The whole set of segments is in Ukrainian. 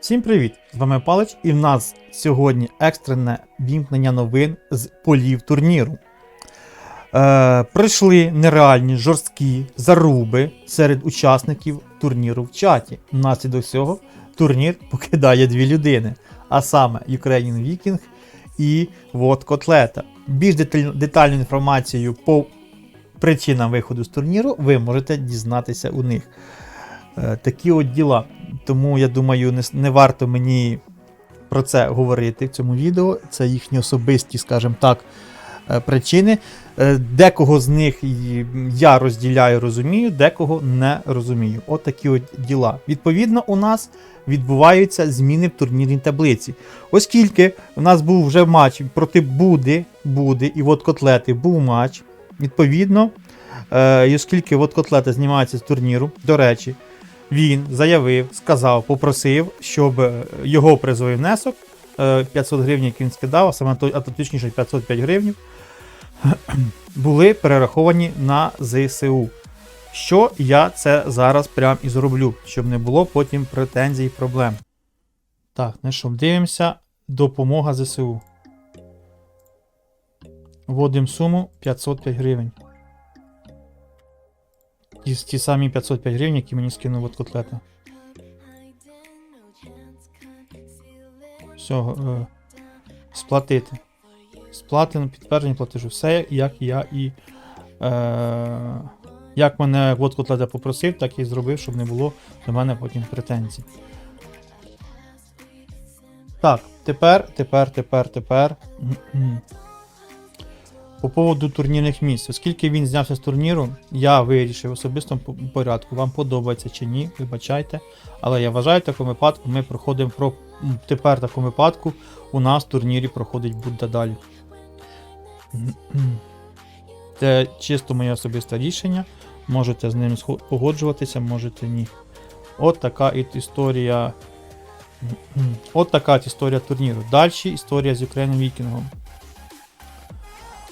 Всім привіт! З вами Палич, і в нас сьогодні екстрене вімкнення новин з полів турніру. Е, прийшли нереальні жорсткі заруби серед учасників турніру в чаті. Внаслідок цього турнір покидає дві людини, а саме Ukrainian Viking і Вот Котлета. Більш деталь- детальну інформацію по причинам виходу з турніру ви можете дізнатися у них. Е, такі от діла. Тому я думаю, не, не варто мені про це говорити в цьому відео. Це їхні особисті, скажімо так, е, причини. Е, Декого з них я розділяю, розумію, декого не розумію. От такі от діла. Відповідно, у нас відбуваються зміни в турнірній таблиці. Оскільки у нас був вже матч проти Буди, Буди і от котлети був матч. Відповідно, оскільки от котлета знімається з турніру, до речі, він заявив, сказав, попросив, щоб е, його призовий внесок е, 500 гривень, який він скидав, а саме а то точніше 505 гривень, були перераховані на ЗСУ. Що я це зараз прям і зроблю, щоб не було потім претензій і проблем. Так, ну що, дивимося. Допомога ЗСУ. Вводимо суму 505 гривень. Ті, ті самі 505 гривень, які мені скинув от котлета. Все, е, сплатити. Сплатено, підтвердження платежу. Все, як я і. Е, як мене от котлета попросив, так і зробив, щоб не було до мене потім претензій. Так, тепер, тепер, тепер, тепер. По поводу турнірних місць. Оскільки він знявся з турніру, я вирішив в особистому порядку, вам подобається чи ні, вибачайте. Але я вважаю, в такому випадку ми проходимо про. Тепер в такому випадку у нас в турнірі проходить Будда далі. Це чисто моє особисте рішення. Можете з ним погоджуватися, можете ні. От така історія. От така історія турніру. Далі історія з Ukrainian Вікінгом.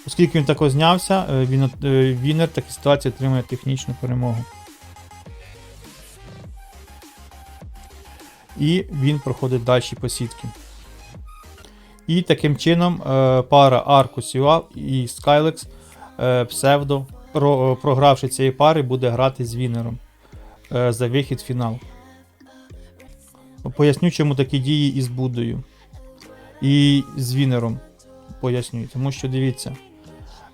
Оскільки він тако знявся, е, він, е, Вінер в такій ситуації отримує технічну перемогу. І він проходить далі по сітки. І таким чином е, пара UA і Skylex псевдо, програвши цієї пари, буде грати з Вінером за вихід в фінал. Поясню, чому такі дії із Будою. І з Вінером. Поясню. Тому що дивіться.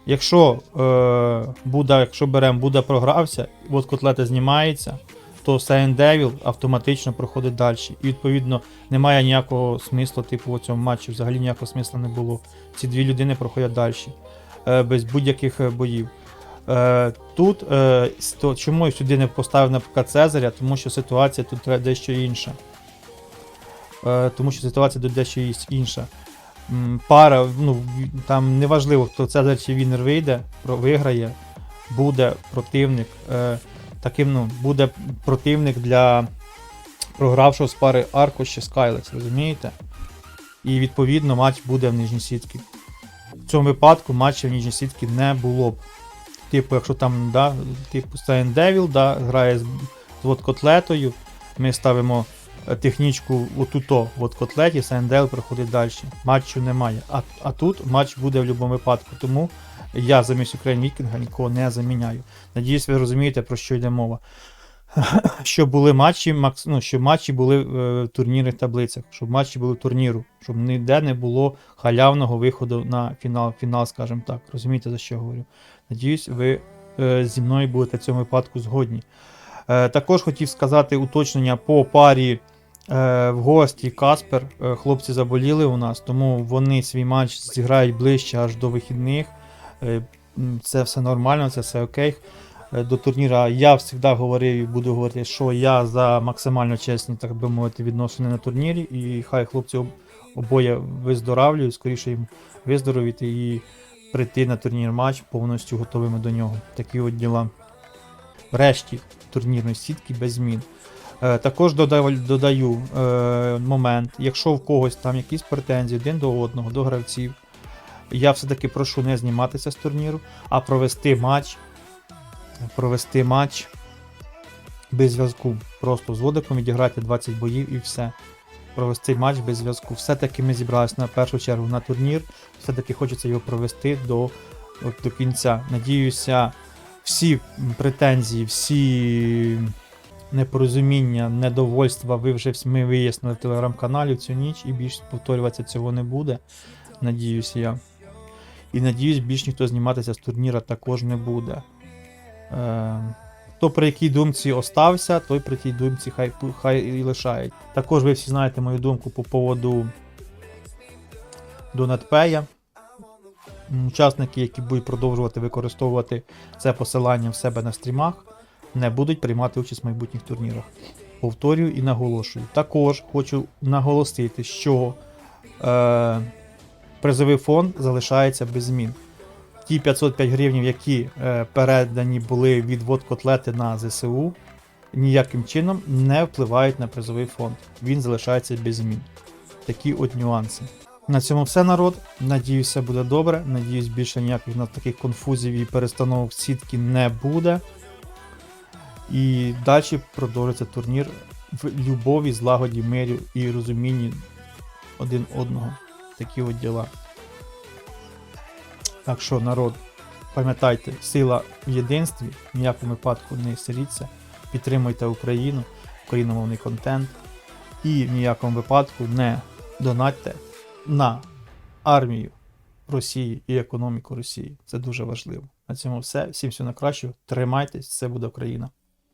Якщо е, Буда, якщо беремо, Буда програвся, от котлета знімається, то Сайн Devil автоматично проходить далі. І відповідно немає ніякого смислу, типу, у цьому матчі взагалі ніякого смисла не було. Ці дві людини проходять далі, е, без будь-яких е, боїв. Е, тут е, сто- чому я сюди не поставив наприклад Цезаря, тому що ситуація тут дещо інша. Е, тому що ситуація тут дещо інша. Пара, ну, там неважливо, хто Цезар чи Вінер вийде, виграє, буде противник. Е, таким, ну, буде противник для програвшого з пари Арко чи Скайлекс, розумієте? І відповідно матч буде в нижній сітці. В цьому випадку матча в нижній сітці не було б. Типу, якщо там, да, типу Сайн Devil, да, грає з, з от котлетою, ми ставимо технічку отуто от котлеті, Devil проходить далі. Матчу немає. А, а тут матч буде в будь-якому випадку. Тому я замість Ukraine Вікінга нікого не заміняю. Надіюсь, ви розумієте, про що йде мова. Щоб були матчі, ну, щоб матчі були е, в турнірних таблицях, щоб матчі були в турніру, щоб ніде не було халявного виходу на фінал, фінал, скажімо так. Розумієте, за що говорю? Надіюсь, ви е, зі мною будете в цьому випадку згодні. Е, також хотів сказати уточнення по парі е, в гості Каспер. Е, хлопці заболіли у нас, тому вони свій матч зіграють ближче аж до вихідних. Е, це все нормально, це все окей. Е, До турніра я завжди говорив і буду говорити, що я за максимально чесні, так би мовити, відносини на турнірі, і хай хлопці обоє виздоравлюють, скоріше їм виздоровіти і прийти на турнір матч повністю готовими до нього. Такі от діла. Врешті турнірної сітки без змін. Е, також додаю, е, момент, якщо в когось там якісь претензії один до одного, до гравців, я все-таки прошу не зніматися з турніру, а провести матч. Провести матч без зв'язку. Просто з водиком відіграти 20 боїв і все. провести матч без зв'язку. Все-таки ми зібралися на першу чергу на турнір. Все-таки хочеться його провести до, от, до кінця. Надіюся, всі претензії, всі непорозуміння, недовольства ви вже ми вияснили в телеграм-каналі в цю ніч і більше повторюватися цього не буде. Надіюсь я. І надіюсь, більш ніхто зніматися з турніра також не буде. Е, при якій думці остався, той при тій думці хай, хай і лишає. Також ви всі знаєте мою думку по поводу. М, Учасники, які будуть продовжувати використовувати це посилання в себе на стрімах, не будуть приймати участь в майбутніх турнірах. Повторюю і наголошую. Також хочу наголосити, що е, призовий фонд залишається без змін. Ті 505 гривень, які е, передані були від вод котлети на ЗСУ, ніяким чином не впливають на призовий фонд. Він залишається без змін. Такі от нюанси. На цьому все народ. Надіюсь, все буде добре. Надіюсь, більше ніяких на таких конфузів і перестановок сітки не буде. І далі продовжиться турнір в любові, злагоді, мирі і розумінні один одного. Такі от діла. Так що, народ, пам'ятайте, сила в єдинстві, в ніякому випадку не сиріться, підтримуйте Україну, україномовний контент і в ніякому випадку не донатьте на армію Росії і економіку Росії. Це дуже важливо. На цьому все. Всім всього найкращого. Тримайтесь, це буде Україна.